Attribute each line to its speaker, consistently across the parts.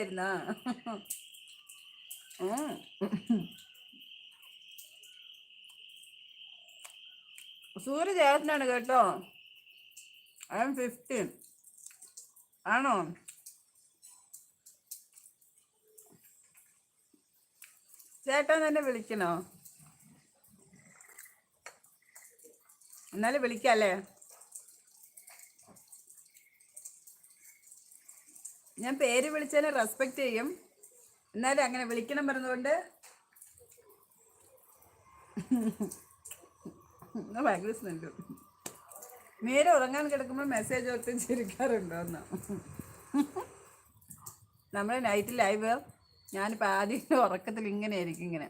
Speaker 1: വിളിക്കായിരുന്നാ ഉം. സൂര്യ ചേട്ടനാണ് കേട്ടോ. I'm fifteen. ആണോ? ചേട്ടൻ തന്നെ വിളിക്കണോ? എന്നാലും വിളിക്കല്ലേ? ഞാൻ പേര് വിളിച്ചതിനെ റെസ്പെക്റ്റ് ചെയ്യും. എന്നാലും അങ്ങനെ വിളിക്കണം പറഞ്ഞുകൊണ്ട്. എന്നാ ഭയങ്കര സ്മെല്ലും മീര ഉറങ്ങാൻ കിടക്കുമ്പോൾ മെസ്സേജ് ഒട്ടും ചിരിക്കാറുണ്ടോ എന്നാ. നമ്മൾ നൈറ്റ് ലൈവ് ഞാനിപ്പോൾ ആദ്യം ഉറക്കത്തിൽ ഇങ്ങനെ ആയിരിക്കും ഇങ്ങനെ.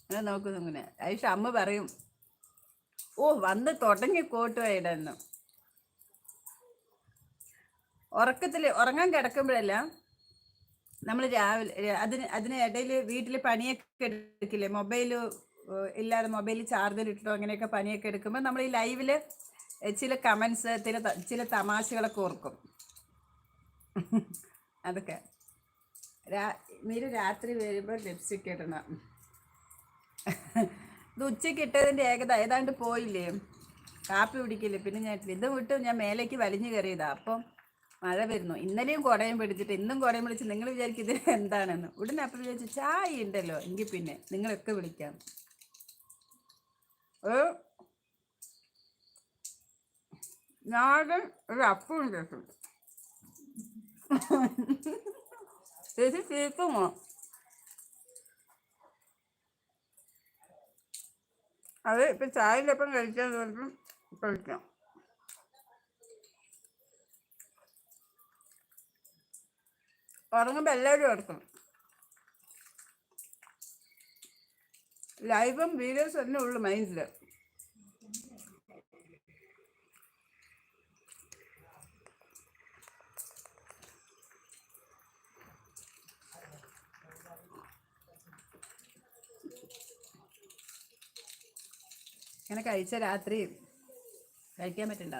Speaker 1: അങ്ങനെ നോക്കുന്നു ഇങ്ങനെ. ഐഷ അമ്മ പറയും ഓ വന്ന് തുടങ്ങി കോട്ടുവായിടെന്ന് ഉറക്കത്തിൽ ഉറങ്ങാൻ കിടക്കുമ്പോഴെല്ലാം നമ്മൾ രാവിലെ അതിന് അതിന് ഇടയിൽ വീട്ടിൽ പണിയൊക്കെ എടുക്കില്ലേ? മൊബൈൽ ഇല്ലാതെ മൊബൈൽ ചാർജർ ഇട്ടിട്ടോ അങ്ങനെയൊക്കെ പണിയൊക്കെ എടുക്കുമ്പോൾ നമ്മൾ ഈ ലൈവിൽ ചില കമൻസ് ചില ചില തമാശകളൊക്കെ ഓർക്കും. അതൊക്കെ. രാ മീരു രാത്രി വരുമ്പോൾ ലിപ്സ്റ്റിക് ഇടണം. ഇത് ഉച്ചയ്ക്ക് ഇട്ടതിന്റെ ഏകത ഏതാണ്ട് പോയില്ലേ? കാപ്പി കുടിക്കില്ലേ? പിന്നെ ഞാൻ ഇത് വിട്ട് ഞാൻ മേലേക്ക് വലിഞ്ഞു കയറിയതാണ് അപ്പം മഴ വരുന്നു. ഇന്നലെയും കുറയും പിടിച്ചിട്ട് ഇന്നും കുറയും പിടിച്ച് നിങ്ങൾ വിചാരിക്കും ഇതിന് എന്താണെന്ന്. ഉടനെ അപ്പം വിചാരിച്ചു ചായ ഉണ്ടല്ലോ എങ്കിൽ പിന്നെ നിങ്ങളൊക്കെ വിളിക്കാം. ഏ നാടൻ ഒരു അപ്പം കിട്ടും ചേച്ചി ചീപ്പുമോ അത് ഇപ്പം ചായയിലപ്പം കഴിക്കാൻ തോന്നും കഴിക്കാം ഉറങ്ങുമ്പോൾ എല്ലാവരും ഓർക്കും ലൈവും വീഡിയോസും തന്നെ ഉള്ളു മൈൻഡിൽ ഇങ്ങനെ കഴിച്ച രാത്രി കഴിക്കാൻ പറ്റണ്ട?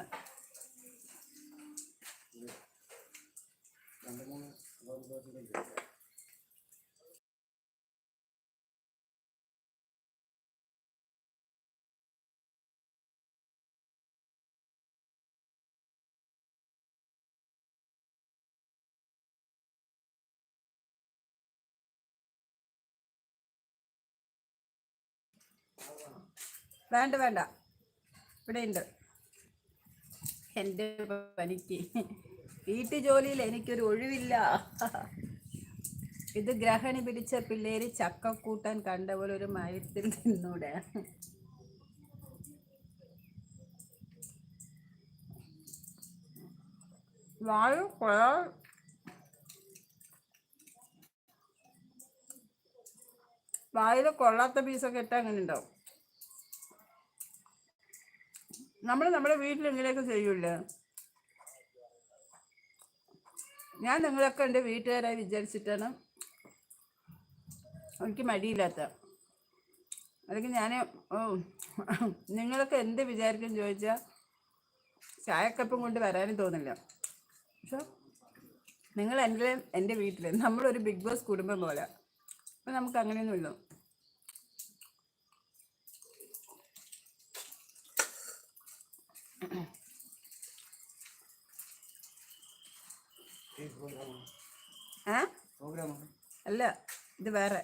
Speaker 1: വേണ്ട വേണ്ട. ഇവിടെ ഉണ്ട് എന്റെ പനിക്ക് വീട്ടു ജോലിയിൽ എനിക്കൊരു ഒഴിവില്ല. ഇത് ഗ്രഹണി പിടിച്ച പിള്ളേര് ചക്കക്കൂട്ടാൻ കണ്ട പോലെ ഒരു മയത്തിൽ നിന്നൂടെ. വായു കൊള്ളാ. വായിൽ കൊള്ളാത്ത പീസൊക്കെ ഇട്ടാൽ അങ്ങനെ ഉണ്ടാവും. നമ്മൾ നമ്മുടെ വീട്ടിൽ ഇങ്ങനെയൊക്കെ ചെയ്യൂലേ ഞാൻ നിങ്ങളൊക്കെ എന്റെ വീട്ടുകാരായി വിചാരിച്ചിട്ടാണ് എനിക്ക് മടിയില്ലാത്ത. അല്ലെങ്കിൽ ഞാൻ നിങ്ങളൊക്കെ എന്ത് വിചാരിക്കും ചോദിച്ചാൽ ചായക്കപ്പം കൊണ്ട് വരാനും തോന്നില്ല. പക്ഷെ നിങ്ങൾ എന്റെ എന്റെ വീട്ടിൽ നമ്മളൊരു ബിഗ് ബോസ് കുടുംബം പോലെ. അപ്പം നമുക്ക് അങ്ങനെയൊന്നുമില്ല ഏ അല്ല ഇത് വേറെ